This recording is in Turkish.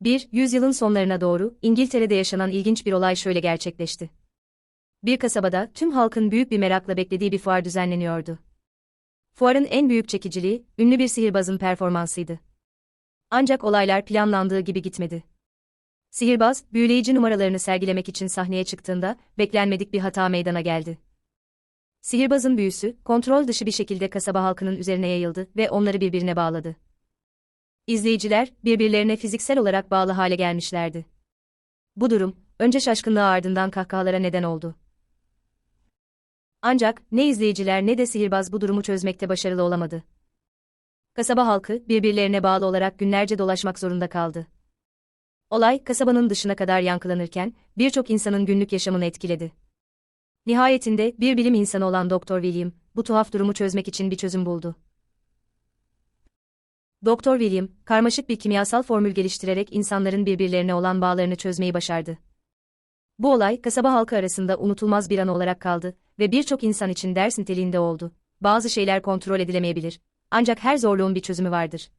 Bir, yüzyılın sonlarına doğru, İngiltere'de yaşanan ilginç bir olay şöyle gerçekleşti. Bir kasabada, tüm halkın büyük bir merakla beklediği bir fuar düzenleniyordu. Fuarın en büyük çekiciliği, ünlü bir sihirbazın performansıydı. Ancak olaylar planlandığı gibi gitmedi. Sihirbaz, büyüleyici numaralarını sergilemek için sahneye çıktığında, beklenmedik bir hata meydana geldi. Sihirbazın büyüsü, kontrol dışı bir şekilde kasaba halkının üzerine yayıldı ve onları birbirine bağladı. İzleyiciler, birbirlerine fiziksel olarak bağlı hale gelmişlerdi. Bu durum, önce şaşkınlığa ardından kahkahalara neden oldu. Ancak, ne izleyiciler ne de sihirbaz bu durumu çözmekte başarılı olamadı. Kasaba halkı, birbirlerine bağlı olarak günlerce dolaşmak zorunda kaldı. Olay, kasabanın dışına kadar yankılanırken, birçok insanın günlük yaşamını etkiledi. Nihayetinde, bir bilim insanı olan Dr. William, bu tuhaf durumu çözmek için bir çözüm buldu. Dr. William, karmaşık bir kimyasal formül geliştirerek insanların birbirlerine olan bağlarını çözmeyi başardı. Bu olay, kasaba halkı arasında unutulmaz bir an olarak kaldı ve birçok insan için ders niteliğinde oldu. Bazı şeyler kontrol edilemeyebilir. Ancak her zorluğun bir çözümü vardır.